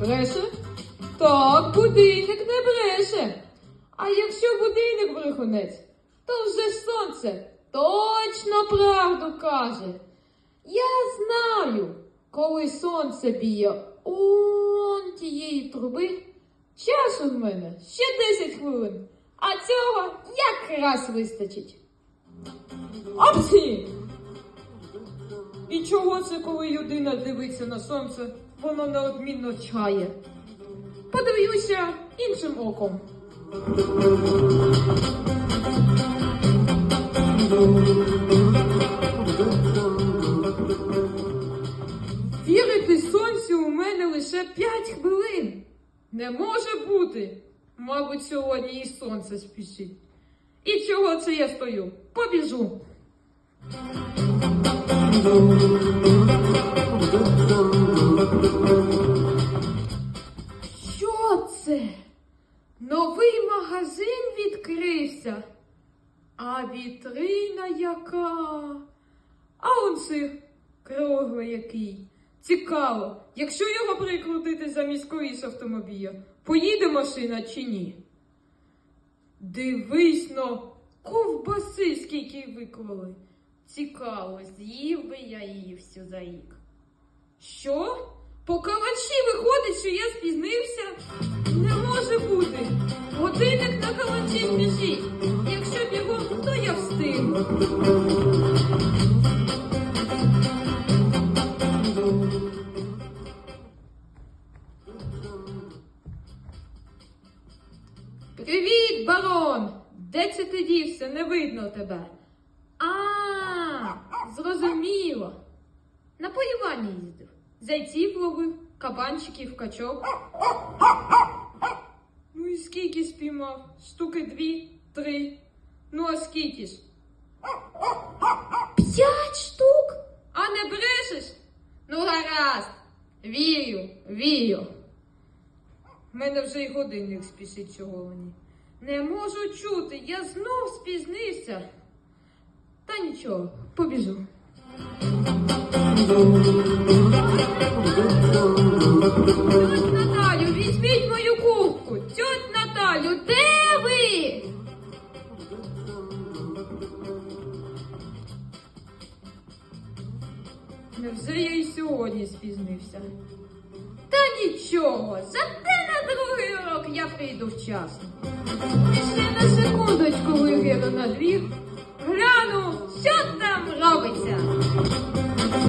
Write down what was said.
Бреше? Так, будильник не бреше. А якщо будильник брехунець, то вже сонце точно правду каже. Я знаю, коли сонце б'є он тієї труби, часу в мене ще 10 хвилин, а цього якраз вистачить. Апсі! Чого це, коли людина дивиться на сонце, воно неодмінно чає? Подивлюся іншим оком. Вірити сонцю у мене лише 5 хвилин. Не може бути. Мабуть, сьогодні і сонце спішить. І чого це я стою? Побіжу. Що це? Новий магазин відкрився. А вітрина яка? А он сир круглий який. Цікаво, якщо його прикрутити замість коліс автомобіля, поїде машина чи ні? Дивись но, ковбаси скільки виклали. Цікаво, з'їв би я її всю за рік. Що? По калачі виходить, що я спізнився? Не може бути. Годинник на калачі біжить. Якщо бігом, то я встигну. Привіт, барон! Де це ти дівся? Не видно тебе. А, зрозуміло. На полювання їздив. Зайців ловив, кабанчиків, качок. Ну і скільки спіймав? Штуки дві, три. Ну а скільки ж? П'ять штук? А не брешеш? Ну гаразд. Вірю, вірю. В мене вже й годинник спішить сьогодні. Не можу чути, я знов спізнився. Та нічого, побіжу. Тьоть Наталю, візьміть мою куртку. Тьоть Наталю, де ви? Невже я і сьогодні спізнився? Та нічого, зате на другий урок я прийду вчасно. Ще на секундочку двір,